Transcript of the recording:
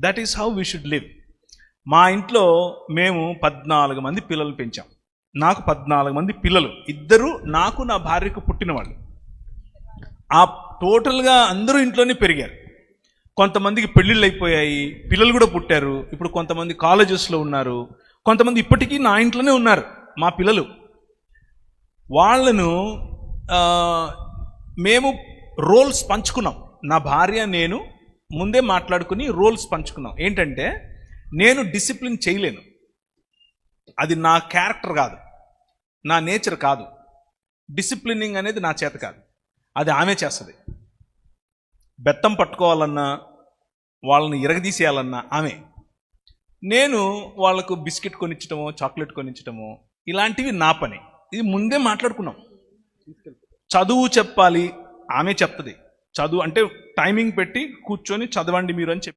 That is how we should live మా ఇంట్లో మేము పద్నాలుగు మంది పిల్లలు పెంచాం. నాకు పద్నాలుగు మంది పిల్లలు. ఇద్దరు నాకు నా భార్యకు పుట్టిన వాళ్ళు ఆ టోటల్గా అందరూ ఇంట్లోనే పెరిగారు. కొంతమందికి పెళ్ళిళ్ళు అయిపోయాయి పిల్లలు కూడా పుట్టారు. ఇప్పుడు కొంతమంది కాలేజెస్లో ఉన్నారు. కొంతమంది ఇప్పటికీ నా ఇంట్లోనే ఉన్నారు మా పిల్లలు. వాళ్ళను మేము రోల్స్ పంచుకున్నాం. నా భార్య నేను ముందే మాట్లాడుకుని రోల్స్ పంచుకున్నాం. ఏంటంటే నేను డిసిప్లిన్ చేయలేను. అది నా క్యారెక్టర్ కాదు. నా నేచర్ కాదు. డిసిప్లినింగ్ అనేది నా చేత కాదు. అది ఆమె చేస్తుంది. బెత్తం పట్టుకోవాలన్నా వాళ్ళని ఇరగదీసేయాలన్నా ఆమె. నేను వాళ్ళకు బిస్కెట్ కొనిచ్చటమో చాక్లెట్ కొనిచ్చటమో ఇలాంటివి నా పని. ఇది ముందే మాట్లాడుకున్నాం. చదువు చెప్పాలి ఆమె చెప్తుంది. చదువు అంటే టైమింగ్ పెట్టి కూర్చొని చదవండి మీరు అని చెప్పి